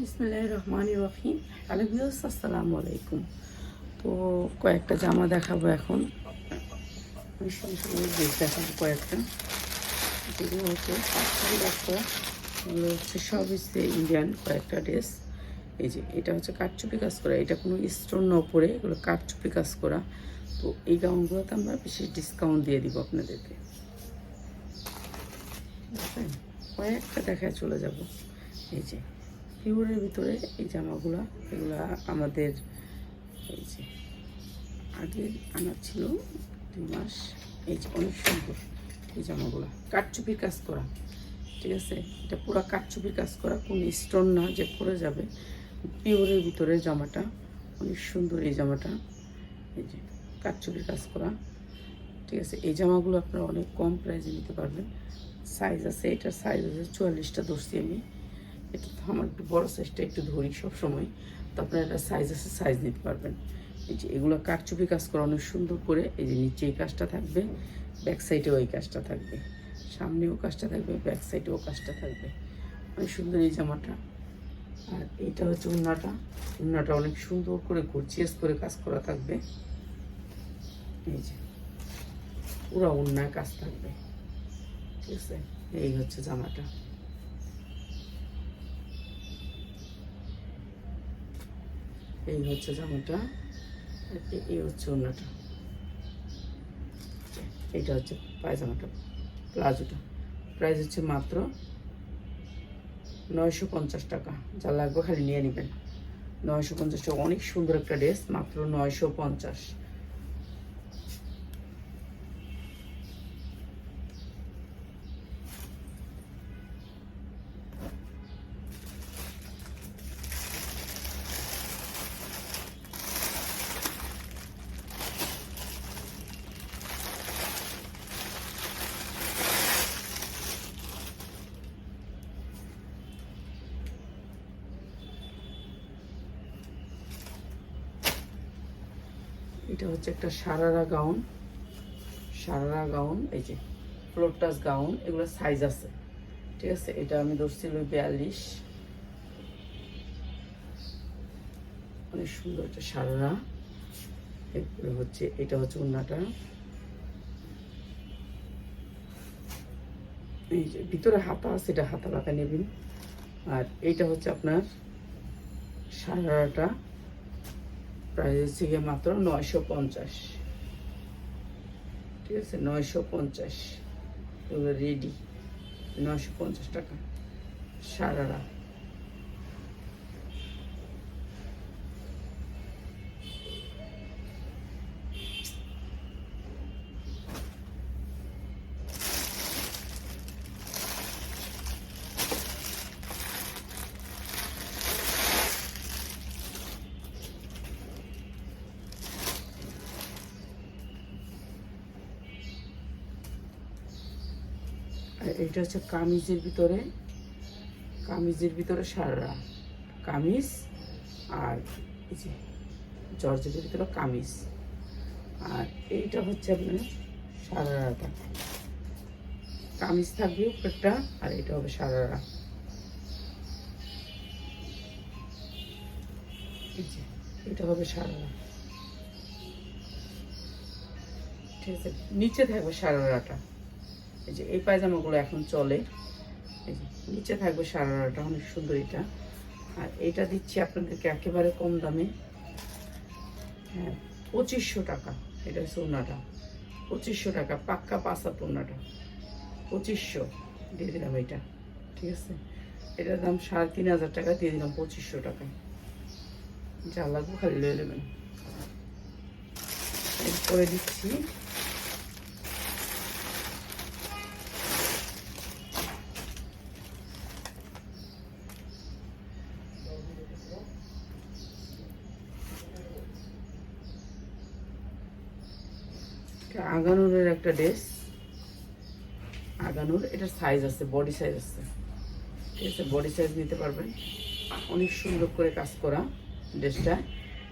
বিসমিল্লাহ রহমান রহিম। Hello views আসসালামু আলাইকুম। তো কয়েকটা জামা দেখাবো এখন। সঙ্গে ড্রেস দেখাবো কয়েকটা। যেগুলো হচ্ছে পাঁচশো একটা হচ্ছে সব হচ্ছে ইন্ডিয়ান কয়েকটা ড্রেস এই যে, এটা হচ্ছে কাঠচুপি কাজ করা। এটা কোনো স্টোন না পরে এগুলো কাঠচুপি কাজ করা। তো এই গাউনগুলোতে আমরা বিশেষ ডিসকাউন্ট দিয়ে দিব আপনাদেরকে? কয়েকটা দেখায় চলে যাব। এই যে পিওরের ভিতরে এই জামাগুলো, এগুলা আমাদের এই যে আগে আনা ছিল দুই মাস। এই যে অনেক সুন্দর এই জামাগুলো। কাঠচুপির কাজ করা, ঠিক আছে? এটা পুরো কাঠচুপির কাজ করা, কোনো স্টোন না যে পরে যাবে। পিওরের ভিতরে জামাটা, অনেক সুন্দর এই জামাটা। এই যে কাঠচুপির কাজ করা, ঠিক আছে? এই জামাগুলো আপনারা অনেক কম প্রাইসে নিতে পারবেন। সাইজ আছে, এটার সাইজ আছে চুয়াল্লিশটা ধরছি আমি। এটা তো আমার একটু বড় সাইজটা একটু ধরি সব সময় তো আপনারা একটা সাইজ আছে সাইজ নিতে পারবেন। এই যে এগুলো কাঠচুপি কাজ করা অনেক সুন্দর করে, এই যে নিচে এই কাজটা থাকবে ব্যাক সাইডেও এই কাজটা থাকবে। সামনেও কাজটা থাকবে ব্যাক সাইডেও কাজটা থাকবে। অনেক সুন্দর এই জামাটা। আর এইটা হচ্ছে উন্নাটা। উন্নাটা অনেক সুন্দর করে গর্জিয়াস করে কাজ করা থাকবে। এই যে পুরো উন্নায় কাজ থাকবে। ঠিক আছে? এই হচ্ছে জামাটা। এই হচ্ছে জামাটা এই হচ্ছে অন্যটা এটা হচ্ছে পায়জামাটা, প্লাজোটা। প্রাইস হচ্ছে মাত্র নয়শো পঞ্চাশ টাকা। যা লাগবে খালি নিয়ে নেবেন। নয়শো পঞ্চাশ টাকা, অনেক সুন্দর একটা ড্রেস, মাত্র নয়শো পঞ্চাশ। এটা হচ্ছে একটা সারারা গাউন। সারারা গাউন, এই যে ফ্লোরটাস গাউন, এগুলো সাইজ আছে। ঠিক আছে, এটা আমি ধরছিল বিয়াল্লিশ। অনেক সুন্দর একটা সারারা। এরপরে হচ্ছে, এটা হচ্ছে উন্নাটা এই যে, ভিতরে হাতা আছে, এটা হাতা লাগা নেবেন। আর এইটা হচ্ছে আপনার সারারাটা। প্রাইস হচ্ছে গিয়ে মাত্র নয়শো পঞ্চাশ। ঠিক আছে? নয়শো পঞ্চাশ। রেডি নয়শো পঞ্চাশ টাকা। সারারা এটা হচ্ছে কামিজের ভিতরে কামিজের ভিতরে সাররা। কামিজ আর এই যে ভিতরে কামিজ। আর এইটা হচ্ছে আপনার সারারাটা। কামিজ থাকবে উপরটা আর এটা হবে সারারা। এটা হবে সারারা। ঠিক আছে, নিচে থাকবে সারারাটা। এই যে এই পায়জামাগুলো এখন চলে। এই যে নিচে থাকবে সারারাটা, অনেক সুন্দর এটা। আর এটা দিচ্ছি আপনাদেরকে একেবারে কম দামে। হ্যাঁ পঁচিশশো টাকা। এটা হচ্ছে ওনাটা। পঁচিশশো টাকা, পাক্কা পাঁচা ওনাটা। পঁচিশশো দিয়ে দিলাম এটা, ঠিক আছে? এটার দাম সাড়ে তিন হাজার টাকা, দিয়ে দিলাম পঁচিশশো টাকা। যা লাগবে খালি লয়ে নেবেন। এরপরে দিচ্ছি এটা আগানুরের একটা ড্রেস আগানুর, এটার সাইজ আছে বডি সাইজ আছে। ঠিক আছে বডি সাইজ নিতে পারবেন। অনেক সুন্দর করে কাজ করা ড্রেসটা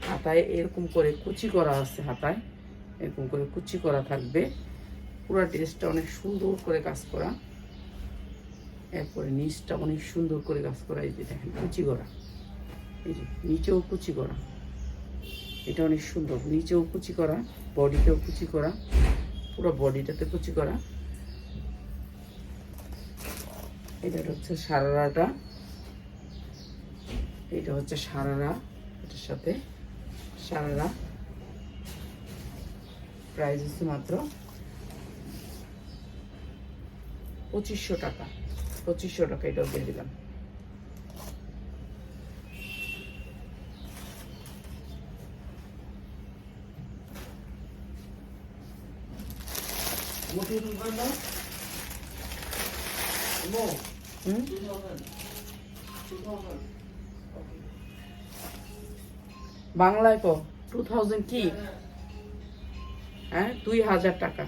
হাতায় এরকম করে কুচি করা আছে হাতায়। এরকম করে কুচি করা থাকবে। পুরো ড্রেসটা অনেক সুন্দর করে কাজ করা। এরপরে নিচটা অনেক সুন্দর করে কাজ করা। এই যে দেখেন, কুচি করা। এই যে, নিচেও কুচি করা। এটা অনেক সুন্দর। নিচেও কুচি করা বডিতেও কুচি করা, পুরো বডিটাতে কুচি করা। এটা হচ্ছে সারারাটা। এটা হচ্ছে সারারা, এটার সাথে সারারা। প্রাইস হচ্ছে মাত্র পঁচিশশো টাকা। পঁচিশশো টাকা এটাও দিয়ে দিলাম। বাংলায় কো? টু থাউজেন্ড কি? হ্যাঁ দুই হাজার টাকা।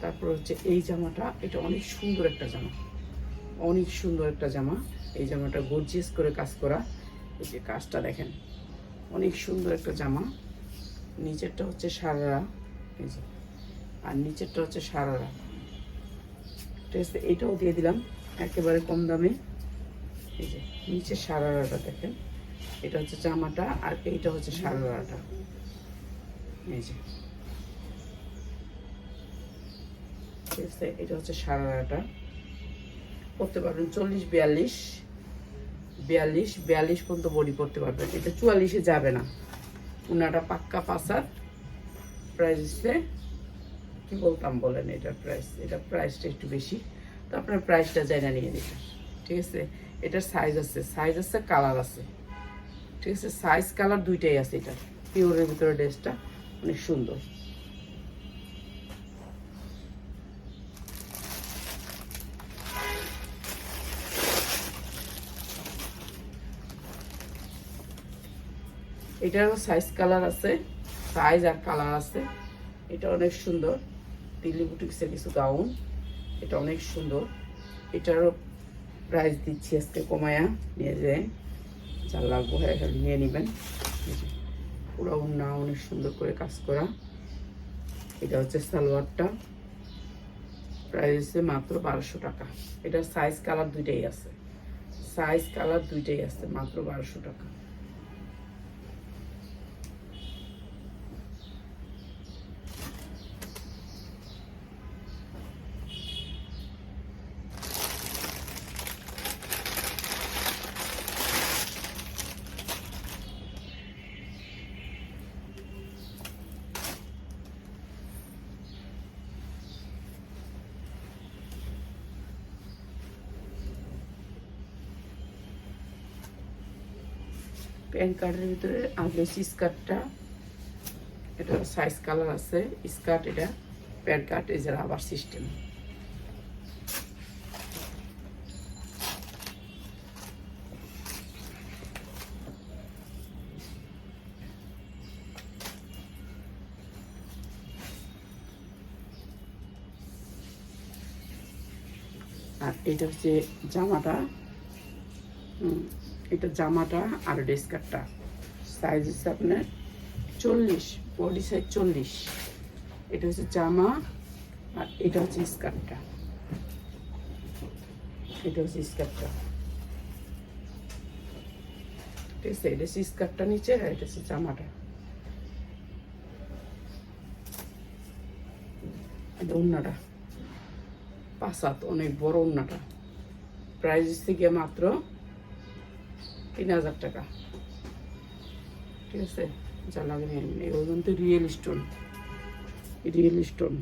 তারপর হচ্ছে এই জামাটা, এটা অনেক সুন্দর একটা জামা। অনেক সুন্দর একটা জামা। এই জামাটা গর্জিয়াস করে কাজ করা। এই যে কাজটা দেখেন, অনেক সুন্দর একটা জামা। নিচেরটা হচ্ছে সারা এই যে আর নিচেরটা হচ্ছে সারারা। ঠিক আছে এটাও দিয়ে দিলাম, একেবারে কম দামে। এই যে, নিচে সারারাটা দেখেন, এটা হচ্ছে জামাটা আর এইটা হচ্ছে সারারাটা। এই যে। ঠিক আছে এটা হচ্ছে সারারাটা। করতে পারবেন চল্লিশ, বিয়াল্লিশ বিয়াল্লিশ বিয়াল্লিশ পর্যন্ত বডি করতে পারবেন। এটা চুয়াল্লিশে যাবে না। উনাটা পাক্কা পাসার প্রাইস হচ্ছে কি বলতাম, বলেন এটার প্রাইস এটার প্রাইসটা একটু বেশি। তো আপনার প্রাইসটা জানা নিয়ে দিতে ঠিক আছে? এটার সাইজ আছে সাইজ আছে কালার আছে। ঠিক আছে? সাইজ কালার দুইটাই আছে এটা পিওরের ভিতরে ড্রেসটা অনেক সুন্দর। এটারও সাইজ কালার আছে। সাইজ আর কালার আছে। এটা অনেক সুন্দর। দিল্লি বুটিক্সের কিছু গাউন এটা অনেক সুন্দর। এটারও প্রাইস দিচ্ছি আজকে কমায়া, নিয়ে যায় যা লাগবো হ্যাঁ নিয়ে নেবেন। পুরো উন্না, অনেক সুন্দর করে কাজ করা। এটা হচ্ছে সালোয়ারটা। প্রাইস হচ্ছে মাত্র বারোশো টাকা। এটার সাইজ কালার দুইটাই আছে। সাইজ কালার দুইটাই আছে, মাত্র বারোশো টাকা। প্যান্ট কার্ডের ভিতরে আগে স্কার্টটা। এটা সাইজ কালার আছে। স্কার্ট এটা প্যান্ট কার্ড এই যে রাবার সিস্টেম আর এটা হচ্ছে জামাটা। হুম, এটা জামাটা আর ডেস্কারটা সাইজ হচ্ছে আপনার চল্লিশ বডি সাইজ চল্লিশ। এটা হচ্ছে জামা আর এটা হচ্ছে স্কার্টটা এটা হচ্ছে স্কার্টটা ঠিক আছে এটা হচ্ছে স্কার্টটা নিচে আর এটা হচ্ছে জামাটা। এটা অন্যটা পাঁচাত অনেক বড় অন্যটা প্রাইস হচ্ছে গিয়ে মাত্র তিন হাজার টাকা। ঠিক আছে? যা লাগে। এগুলো কিন্তু রিয়েল স্টোন রিয়েল স্টোন